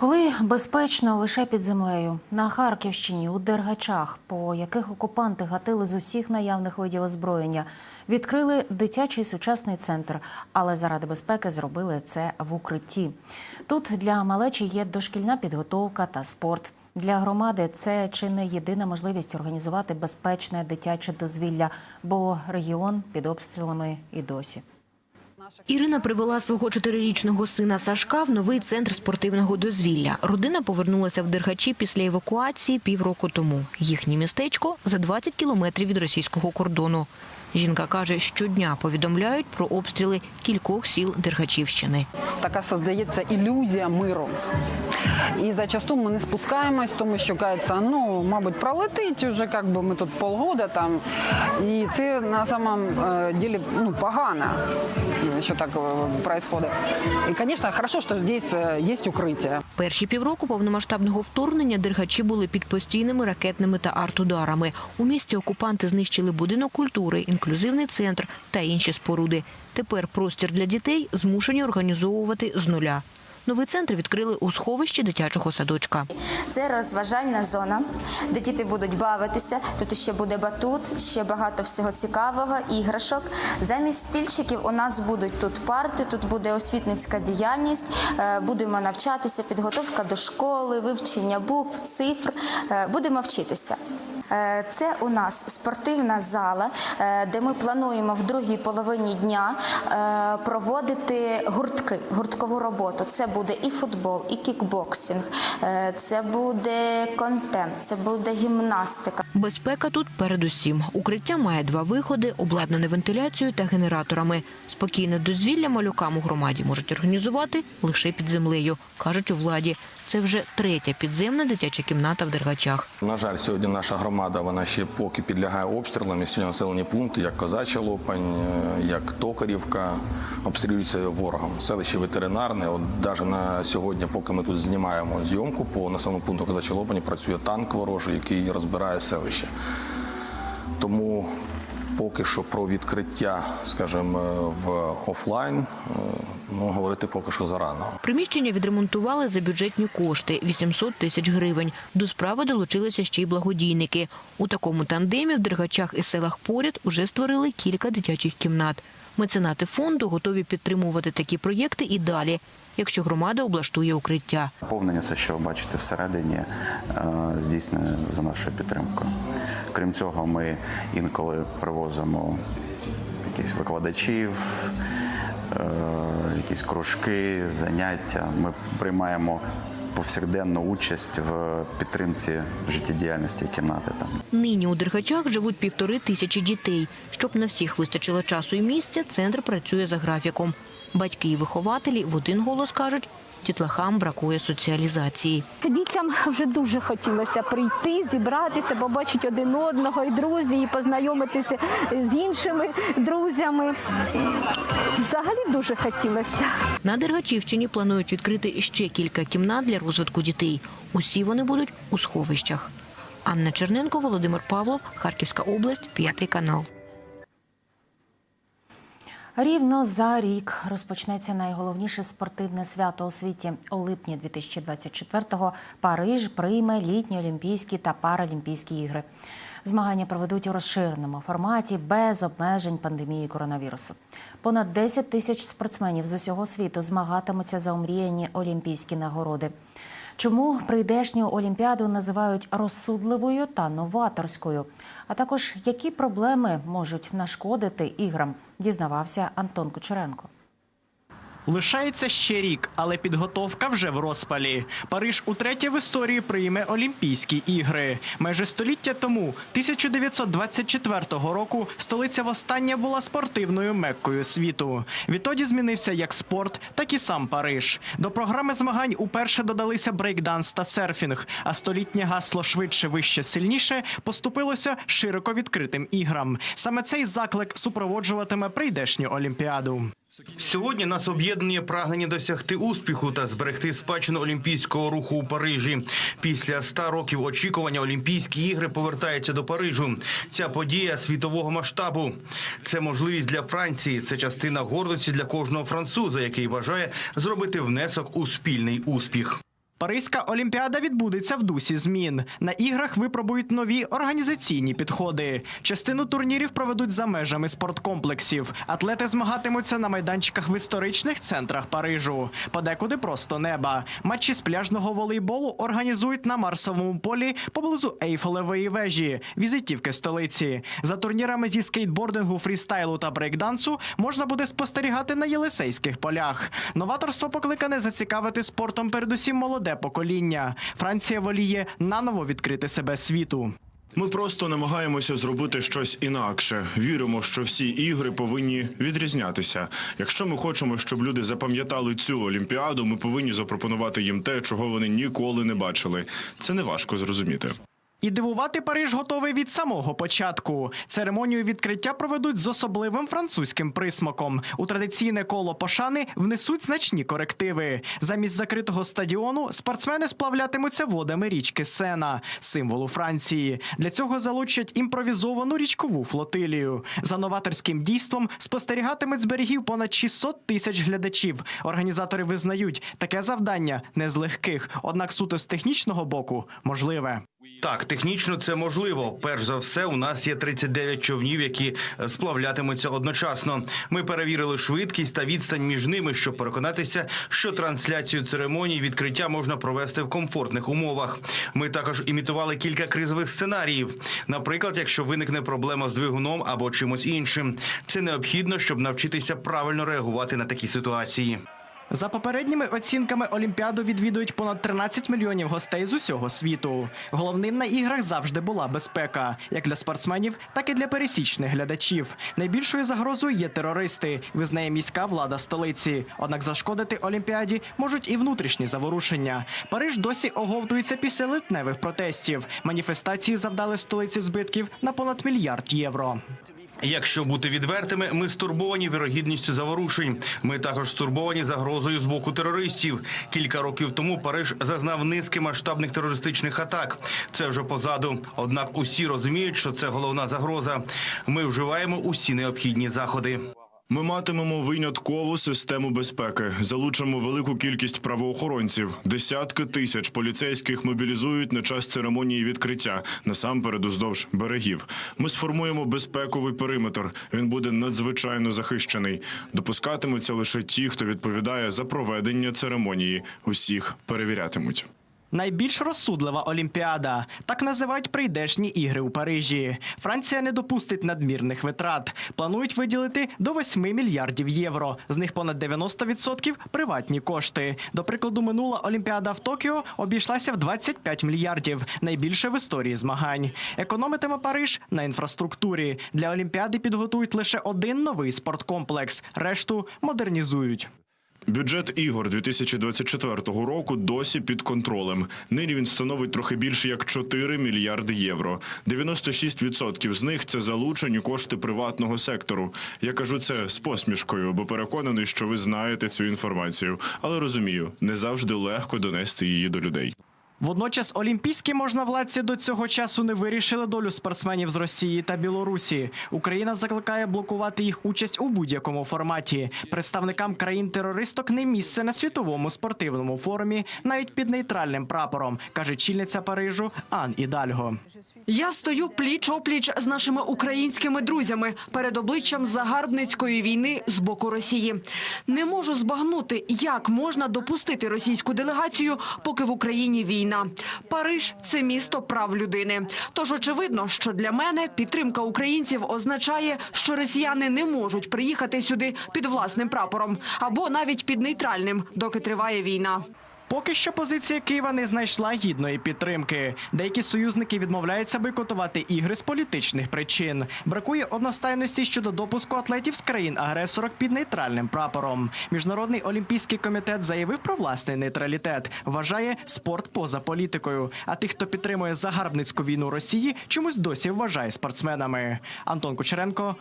Коли безпечно лише під землею на Харківщині у Дергачах, по яких окупанти гатили з усіх наявних видів озброєння, відкрили дитячий сучасний центр, але заради безпеки зробили це в укритті. Тут для малечі є дошкільна підготовка та спорт. Для громади це чи не єдина можливість організувати безпечне дитяче дозвілля, бо регіон під обстрілами і досі. Ірина привела свого чотирирічного сина Сашка в новий центр спортивного дозвілля. Родина повернулася в Дергачі після евакуації півроку тому. Їхнє містечко за 20 кілометрів від російського кордону. Жінка каже, щодня повідомляють про обстріли кількох сіл Дергачівщини. така создається ілюзія миру. І зачасту ми не спускаємось, тому що кажеться, ну, мабуть, пролетить уже, як би ми тут полгода там. І це на самом е, деле ну, погано, що так відбувається. І, звісно, хорошо, що здесь є укриття. Перші півроку повномасштабного вторгнення Дергачі були під постійними ракетними та артударами. У місті окупанти знищили будинок культури, інклюзивний центр та інші споруди. Тепер простір для дітей змушені організовувати з нуля. Новий центр відкрили у сховищі дитячого садочка. Це розважальна зона, де діти будуть бавитися. Тут ще буде батут, ще багато всього цікавого, іграшок. Замість стільчиків у нас будуть тут парти, тут буде освітницька діяльність. е, Будемо навчатися, підготовка до школи, вивчення букв, цифр. Е, Будемо вчитися. Е, Це у нас спортивна зала, е, де ми плануємо в другій половині дня е, проводити гуртки, гурткову роботу. Це буде і футбол, і кікбоксинг, це буде контент, це буде гімнастика. Безпека тут передусім. Укриття має два виходи, обладнане вентиляцією та генераторами. Спокійне дозвілля малюкам у громаді можуть організувати лише під землею, кажуть у владі. Це вже третя підземна дитяча кімната в Дергачах. На жаль, сьогодні наша громада вона ще поки підлягає обстрілам. І Сьогодні населені пункти, як Козача Лопань, е, як Токарівка, обстрілюються ворогом. Селище ветеринарне. От навіть на сьогодні, поки ми тут знімаємо зйомку, по населеному пункту Козача Лопані працює танк ворожий, який розбирає селище. Тому поки що про відкриття, скажімо, в офлайн, е, ну говорити поки що зарано. Приміщення відремонтували за бюджетні кошти – 800 тисяч гривень. До справи долучилися ще й благодійники. У такому тандемі в Дергачах і селах поряд уже створили кілька дитячих кімнат. Меценати фонду готові підтримувати такі проєкти і далі, якщо громада облаштує укриття. Наповнення, це що ви бачите всередині, е, здійснює за нашою підтримкою. Крім цього, ми інколи привозимо якихось викладачів, е, якісь кружки, заняття. Ми приймаємо повсякденну участь в підтримці життєдіяльності кімнати там. Нині у Дергачах живуть півтори тисячі дітей. Щоб на всіх вистачило часу і місця, центр працює за графіком. Батьки і вихователі в один голос кажуть, дітлахам бракує соціалізації. Дітям вже дуже хотілося прийти, зібратися, побачити один одного і друзі, і познайомитися з іншими друзями. Взагалі дуже хотілося. На Дергачівщині планують відкрити ще кілька кімнат для розвитку дітей. Усі вони будуть у сховищах. Анна Черненко, Володимир Павлов, Харківська область, п'ятий канал. Рівно за рік розпочнеться найголовніше спортивне свято у світі. У липні 2024-го Париж прийме літні Олімпійські та Паралімпійські ігри. Змагання проведуть у розширеному форматі без обмежень пандемії коронавірусу. Понад 10 тисяч спортсменів з усього світу змагатимуться за омріяні олімпійські нагороди. Чому прийдешню олімпіаду називають розсудливою та новаторською? А також які проблеми можуть нашкодити іграм, дізнавався Антон Кучеренко. Лишається ще рік, але підготовка вже в розпалі. Париж утретє в історії прийме Олімпійські ігри. Майже століття тому, 1924 року, столиця востаннє була спортивною меккою світу. Відтоді змінився як спорт, так і сам Париж. До програми змагань уперше додалися брейкданс та серфінг. А столітнє гасло швидше, вище, сильніше поступилося широко відкритим іграм. Саме цей заклик супроводжуватиме прийдешню олімпіаду. Сьогодні нас об'єднує прагнення досягти успіху та зберегти спадщину олімпійського руху у Парижі. Після ста років очікування Олімпійські ігри повертаються до Парижу. Ця подія світового масштабу. Це можливість для Франції. Це частина гордості для кожного француза, який бажає зробити внесок у спільний успіх. Паризька олімпіада відбудеться в дусі змін. На іграх випробують нові організаційні підходи. Частину турнірів проведуть за межами спорткомплексів. Атлети змагатимуться на майданчиках в історичних центрах Парижу. Подекуди просто неба. Матчі з пляжного волейболу організують на Марсовому полі поблизу Ейфелевої вежі, візитівки столиці. За турнірами зі скейтбордингу, фрістайлу та брейкдансу можна буде спостерігати на Єлисейських полях. Новаторство покликане зацікавити спортом передусім молоде покоління. Франція воліє наново відкрити себе світу. Ми просто намагаємося зробити щось інакше. Віримо, що всі ігри повинні відрізнятися. Якщо ми хочемо, щоб люди запам'ятали цю олімпіаду, ми повинні запропонувати їм те, чого вони ніколи не бачили. Це не важко зрозуміти. І дивувати Париж готовий від самого початку. Церемонію відкриття проведуть з особливим французьким присмаком. У традиційне коло пошани внесуть значні корективи. Замість закритого стадіону спортсмени сплавлятимуться водами річки Сена, символу Франції. Для цього залучать імпровізовану річкову флотилію. За новаторським дійством спостерігатимуть з берегів понад 600 тисяч глядачів. Організатори визнають, таке завдання не з легких, однак суто з технічного боку можливе. Так, технічно це можливо. Перш за все, у нас є 39 човнів, які е, сплавлятимуться одночасно. Ми перевірили швидкість та відстань між ними, щоб переконатися, що трансляцію церемонії відкриття можна провести в комфортних умовах. Ми також імітували кілька кризових сценаріїв. Наприклад, якщо виникне проблема з двигуном або чимось іншим, це необхідно, щоб навчитися правильно реагувати на такі ситуації. За попередніми оцінками Олімпіаду відвідують понад 13 мільйонів гостей з усього світу. Головним на іграх завжди була безпека, як для спортсменів, так і для пересічних глядачів. Найбільшою загрозою є терористи, визнає міська влада столиці. Однак зашкодити Олімпіаді можуть і внутрішні заворушення. Париж досі оговтується після лютневих протестів. Маніфестації завдали столиці збитків на понад мільярд євро. Якщо бути відвертими, ми стурбовані вірогідністю заворушень. Ми також стурбовані загрозою з боку терористів. Кілька років тому Париж зазнав низки масштабних терористичних атак. Це вже позаду. Однак усі розуміють, що це головна загроза. Ми вживаємо усі необхідні заходи. Ми матимемо виняткову систему безпеки, залучимо велику кількість правоохоронців. Десятки тисяч поліцейських мобілізують на час церемонії відкриття, насамперед уздовж берегів. Ми сформуємо безпековий периметр. Він буде надзвичайно захищений. Допускатимуться лише ті, хто відповідає за проведення церемонії. Усіх перевірятимуть. Найбільш розсудлива олімпіада так називають прийдешні ігри у Парижі. Франція не допустить надмірних витрат. Планують виділити до 8 мільярдів євро. З них понад 90% – приватні кошти. До прикладу, минула олімпіада в Токіо обійшлася в 25 мільярдів, найбільше в історії змагань. Економитиме Париж на інфраструктурі. Для олімпіади підготують лише один новий спорткомплекс. Решту модернізують. Бюджет ігор 2024 року досі під контролем. Нині він становить трохи більше як 4 мільярди євро. 96% з них це залучені кошти приватного сектору. Я кажу це з посмішкою, бо переконаний, що ви знаєте цю інформацію. Але розумію, не завжди легко донести її до людей. Водночас олімпійські можновладці до цього часу не вирішили долю спортсменів з Росії та Білорусі. Україна закликає блокувати їх участь у будь-якому форматі. Представникам країн-терористок не місце на світовому спортивному форумі, навіть під нейтральним прапором, каже чільниця Парижу Ан Ідальго. Я стою пліч опліч з нашими українськими друзями перед обличчям загарбницької війни з боку Росії. Не можу збагнути, як можна допустити російську делегацію, поки в Україні війна. Париж це місто прав людини. Тож очевидно, що для мене підтримка українців означає, що росіяни не можуть приїхати сюди під власним прапором або навіть під нейтральним, доки триває війна. Поки що позиція Києва не знайшла гідної підтримки. Деякі союзники відмовляються бойкотувати ігри з політичних причин. Бракує одностайності щодо допуску атлетів з країн-агресорок під нейтральним прапором. Міжнародний олімпійський комітет заявив про власний нейтралітет. Вважає спорт поза політикою. А тих, хто підтримує загарбницьку війну Росії, чомусь досі вважає спортсменами. Антон Кучеренко